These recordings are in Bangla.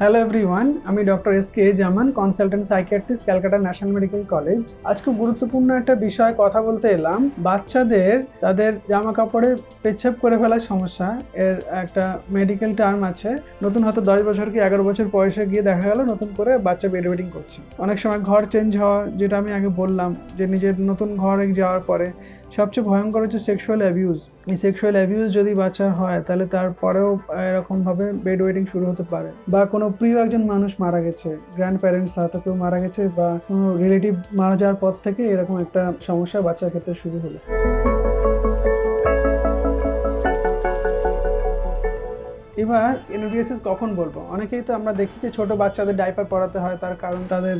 হ্যালো এভরিওয়ান আমি doctor S K Zaman consultant psychiatrist Calcutta national medical college আজকে গুরুত্বপূর্ণ একটা বিষয় কথা বলতে এলাম। বাচ্চাদের, তাদের জামা কাপড়ে পেচ্ছাপ করে ফেলার সমস্যা, এর একটা মেডিকেল টার্ম আছে। নতুন হয়তো দশ বছর কি এগারো বছর বয়সে গিয়ে দেখা গেল, নতুন করে বাচ্চা বেড ওয়েটিং করছে। অনেক সময় ঘর চেঞ্জ হওয়া, যেটা আমি আগে বললাম, যে নিজের নতুন ঘরে যাওয়ার পরে সবচেয়ে ভয়ঙ্কর হচ্ছে সেক্সুয়াল অ্যাবিউজ এই সেক্সুয়াল অ্যাবিউজ যদি বাচ্চার হয়, তাহলে তারপরেও এরকমভাবে বেড ওয়েটিং শুরু হতে পারে। বা কোনো প্রিয় একজন মানুষ মারা গেছে গ্র্যান্ড প্যারেন্টস হয়তো কেউ মারা গেছে, বা কোনো রিলেটিভ মারা যাওয়ার পর থেকে এরকম একটা সমস্যা বাচ্চার ক্ষেত্রে শুরু হলো। এবার এনওডিএসএস কখন বলব? অনেকেই তো আমরা দেখি যে ছোট বাচ্চাদের ডাইপার পরাতে হয়, তার কারণ তাদের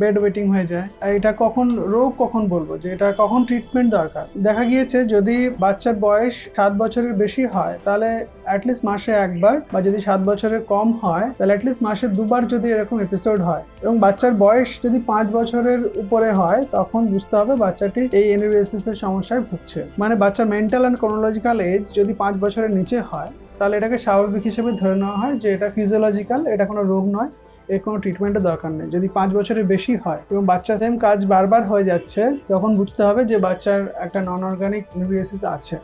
বেড ওয়েটিং হয়ে যায়। এটা কখন, রোগ কখন বলব? যে এটা কখন ট্রিটমেন্ট দরকার? দেখা গিয়েছে যদি বাচ্চার বয়স সাত বছরের বেশি হয়, তাহলে অ্যাটলিস্ট মাসে একবার বা যদি সাত বছরের কম হয়, তাহলে অ্যাটলিস্ট মাসে দুবার যদি এরকম এপিসোড হয়। এবং বাচ্চার বয়স যদি পাঁচ বছরের উপরে হয়, তখন বুঝতে হবে বাচ্চাটি এই এনওডিএসএস এর সমস্যায় ভুগছে। মানে বাচ্চার মেন্টাল অ্যান্ড ক্রোনোলজিক্যাল এজ যদি পাঁচ বছরের নিচে হয় তাহলে এটাকে স্বাভাবিক হিসেবে ধরে নেওয়া হয় যে এটা ফিজিওলজিক্যাল এটা কোনো রোগ নয়, এর কোনো ট্রিটমেন্টের দরকার নেই। যদি পাঁচ বছরের বেশি হয় এবং বাচ্চা সেম কাজ বারবার হয়ে যাচ্ছে, তখন বুঝতে হবে যে বাচ্চার একটা নন অর্গানিক নিউরিয়াসিস আছে।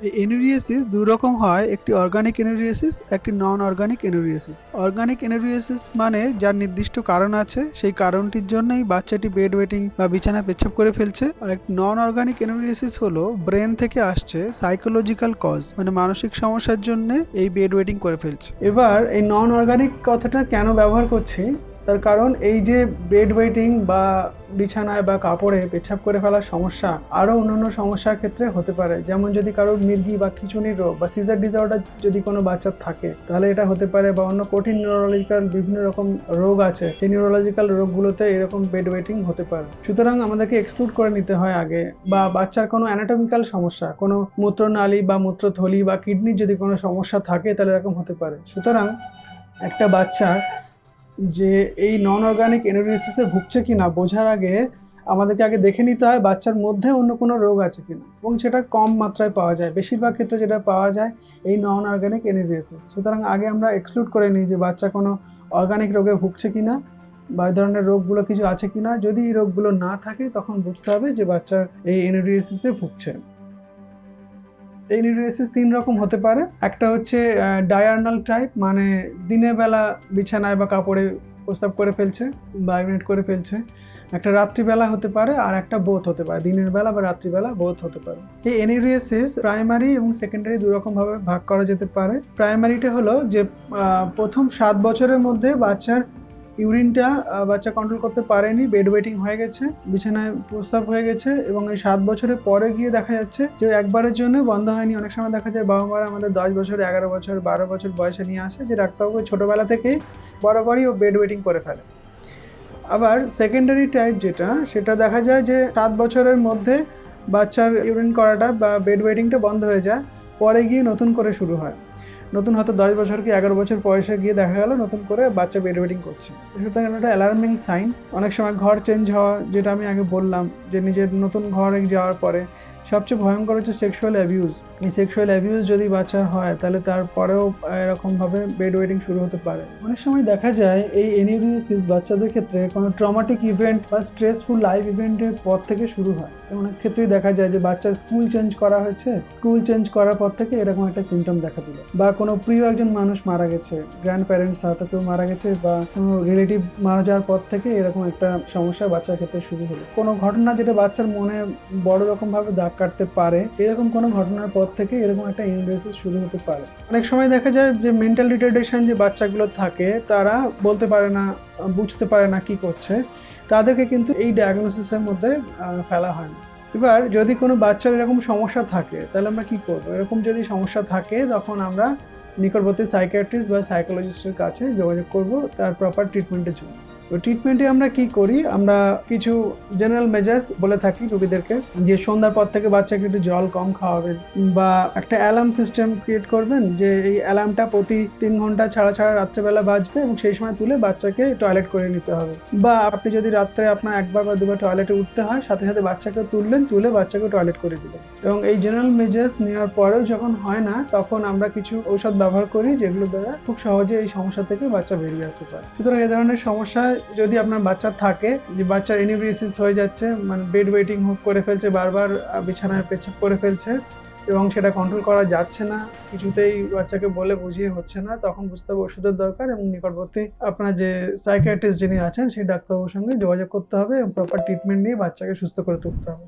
এই এনুরিয়াসিস দুই রকম হয় একটি অর্গানিক এনুরিয়াসিস একটি নন অর্গানিক এনুরিয়াসিস অর্গানিক এনুরিয়াসিস মানে যার নির্দিষ্ট কারণ আছে সেই কারণটির জন্যই বাচ্চাটি বেড ওয়েটিং বা বিছানা পেচ্ছাপ করে ফেলছে আর একটি নন অর্গানিক এনুরিয়াসিস হলো ব্রেন থেকে আসছে সাইকোলজিক্যাল কজ মানে মানসিক সমস্যার জন্য এই বেড ওয়েটিং করে ফেলছে এবার এই নন অর্গানিক কথাটা কেন ব্যবহার করছি তার কারণ এই যে বেড ওয়েটিং বা বিছানায় বা কাপড়ে পেছাব করে ফেলার সমস্যা আরও অন্যান্য সমস্যার ক্ষেত্রে হতে পারে। যেমন যদি কারোর মির্গি বা খিচুনির রোগ বা সিজার ডিসঅর্ডার যদি কোনো বাচ্চার থাকে, তাহলে এটা হতে পারে বা অন্য কঠিন নিউরোলজিক্যাল বিভিন্ন রকম রোগ আছে, সেই নিউরোলজিক্যাল রোগগুলোতে এরকম বেড ওয়েটিং হতে পারে। সুতরাং আমাদেরকে এক্সক্লুড করে নিতে হয় আগে বা বাচ্চার কোনো অ্যানাটমিক্যাল সমস্যা, কোনো মূত্রনালী বা মূত্রথলি বা কিডনির যদি কোনো সমস্যা থাকে, তাহলে এরকম হতে পারে। সুতরাং একটা বাচ্চার যে এই নন অর্গানিক এনোরিসিসে ভুগছে কিনা, বোঝার আগে আমাদেরকে আগে দেখে নিতে হয় বাচ্চার মধ্যে অন্য কোনো রোগ আছে কিনা। এবং সেটা কম মাত্রায় পাওয়া যায়, বেশিরভাগ ক্ষেত্রে যেটা পাওয়া যায় এই নন অর্গানিক এনোরিসিস সুতরাং আগে আমরা এক্সক্লুড করে নিই যে বাচ্চা কোনো অর্গানিক রোগে ভুগছে কিনা বা এই ধরনের রোগগুলো কিছু আছে কিনা। যদি এই রোগগুলো না থাকে, তখন বুঝতে হবে যে বাচ্চা এই এনোরিসিসে ভুগছে। এই নিউরোসিস তিন রকম হতে পারে। একটা হচ্ছে ডায়ার্নাল টাইপ মানে দিনের বেলা বিছানায় বা কাপড়ে প্রস্তাব করে ফেলছে বা করে ফেলছে। একটা রাত্রিবেলা হতে পারে, আর একটা বোধ হতে পারে। দিনের বেলা বা রাত্রিবেলা বোধ হতে পারে। এই এনিরিয়াসিস প্রাইমারি এবং সেকেন্ডারি দুরকমভাবে ভাগ করা যেতে পারে। প্রাইমারিটা হলো যে প্রথম সাত বছরের মধ্যে বাচ্চার ইউরিনটা বাচ্চা কন্ট্রোল করতে পারেনি বেড ওয়েটিং হয়ে গেছে, বিছানায় প্রস্তাব হয়ে গেছে এবং এই সাত বছরের পরে গিয়ে দেখা যাচ্ছে যে একবারের জন্য বন্ধ হয়নি। অনেক সময় দেখা যায় বাবা মারা আমাদের দশ বছর, এগারো বছর, বারো বছর বয়সে নিয়ে আসে যে ডাক্তারবাবু ছোটোবেলা থেকেই বরাবরই ও বেড ওয়েটিং করে ফেলে। আবার সেকেন্ডারি টাইপ যেটা, সেটা দেখা যায় যে সাত বছরের মধ্যে বাচ্চার ইউরিন করাটা বা বেড ওয়েটিংটা বন্ধ হয়ে যায়, পরে গিয়ে নতুন করে শুরু হয়। নতুন হয়তো দশ বছর কি এগারো বছর বয়সে গিয়ে দেখা গেল, নতুন করে বাচ্চা বেড ওয়েটিং করছে। সুতরাং একটা অ্যালার্মিং সাইন অনেক সময় ঘর চেঞ্জ হওয়া, যেটা আমি আগে বললাম, যে নিজের নতুন ঘরে যাওয়ার পরে সবচেয়ে ভয়ঙ্কর হচ্ছে সেক্সুয়াল অ্যাবিউজ এই সেক্সুয়াল অ্যাবিউজ যদি বাচ্চার হয়, তাহলে তারপরেও এরকমভাবে বেড ওয়েটিং শুরু হতে পারে। অনেক সময় দেখা যায়, এই এনিউরিয়াসিস বাচ্চাদের ক্ষেত্রে কোনো ট্রমাটিক ইভেন্ট বা স্ট্রেসফুল লাইফ ইভেন্টের পর থেকে শুরু হয়। অনেক ক্ষেত্রেই দেখা যায় যে বাচ্চার স্কুল চেঞ্জ করা হয়েছে। স্কুল চেঞ্জ করার পর থেকে এরকম একটা সিমটম দেখা দিল। বা কোনো প্রিয় একজন মানুষ মারা গেছে গ্র্যান্ড প্যারেন্টস হয়তো কেউ মারা গেছে বা কোনো রিলেটিভ মারা যাওয়ার পর থেকে এরকম একটা সমস্যা বাচ্চার ক্ষেত্রে শুরু হলো। কোনো ঘটনা যেটা বাচ্চার মনে বড় রকমভাবে দাগ কাটতে পারে। এরকম কোনো ঘটনার পর থেকে এরকম একটা ইউনিভার্সিস শুরু হতে পারে। অনেক সময় দেখা যায় যে মেন্টাল রিটার্ডেশন যে বাচ্চাগুলো থাকে, তারা বলতে পারে না, বুঝতে পারে না কি করছে। তাদেরকে কিন্তু এই ডায়াগনোসিসের মধ্যে ফেলা হয় না। এবার যদি কোনো বাচ্চার এরকম সমস্যা থাকে, তাহলে আমরা কি করব? এরকম যদি সমস্যা থাকে, তখন আমরা নিকটবর্তী সাইকিয়াট্রিস্ট বা সাইকোলজিস্টের কাছে যোগাযোগ করব তার প্রপার ট্রিটমেন্টের জন্য। তো ট্রিটমেন্টে আমরা কি করি? আমরা কিছু জেনারেল মেজার্স বলে থাকি রোগীদেরকে যে সন্ধ্যার পর থেকে বাচ্চাকে একটু জল কম খাওয়াবেন বা একটা অ্যালার্ম সিস্টেম ক্রিয়েট করবেন যে এই অ্যালার্মটা প্রতি তিন ঘণ্টা ছাড়া ছাড়া রাত্রেবেলা বাজবে এবং সেই সময় তুলে বাচ্চাকে টয়লেট করে নিতে হবে। বা আপনি যদি রাত্রে আপনার একবার বা দুবার টয়লেটে উঠতে হয়, সাথে সাথে বাচ্চাকে তুললেন, তুলে বাচ্চাকে টয়লেট করে দিলেন। এবং এই জেনারেল মেজার্স নেওয়ার পরেও যখন হয় না, তখন আমরা কিছু ঔষধ ব্যবহার করি যেগুলো দ্বারা খুব সহজে এই সমস্যা থেকে বাচ্চা বেরিয়ে আসতে পারে। সুতরাং এই ধরনের সমস্যা যদি আপনার বাচ্চা থাকে, যে বাচ্চার এনিব্রিসিস হয়ে যাচ্ছে মানে বেড ওয়েটিং করে ফেলছে, বারবার বিছানায় পেছাপ করে ফেলছে, এবং সেটা কন্ট্রোল করা যাচ্ছে না, কিছুতেই বাচ্চাকে বলে বুঝিয়ে হচ্ছে না, তখন বুঝতে হবে ওষুধের দরকার এবং নিকটবর্তী আপনার যে সাইকিয়াট্রিস্ট যিনি আছেন, সেই ডাক্তারবাবুর সঙ্গে যোগাযোগ করতে হবে এবং প্রপার ট্রিটমেন্ট নিয়ে বাচ্চাকে সুস্থ করে তুলতে হবে।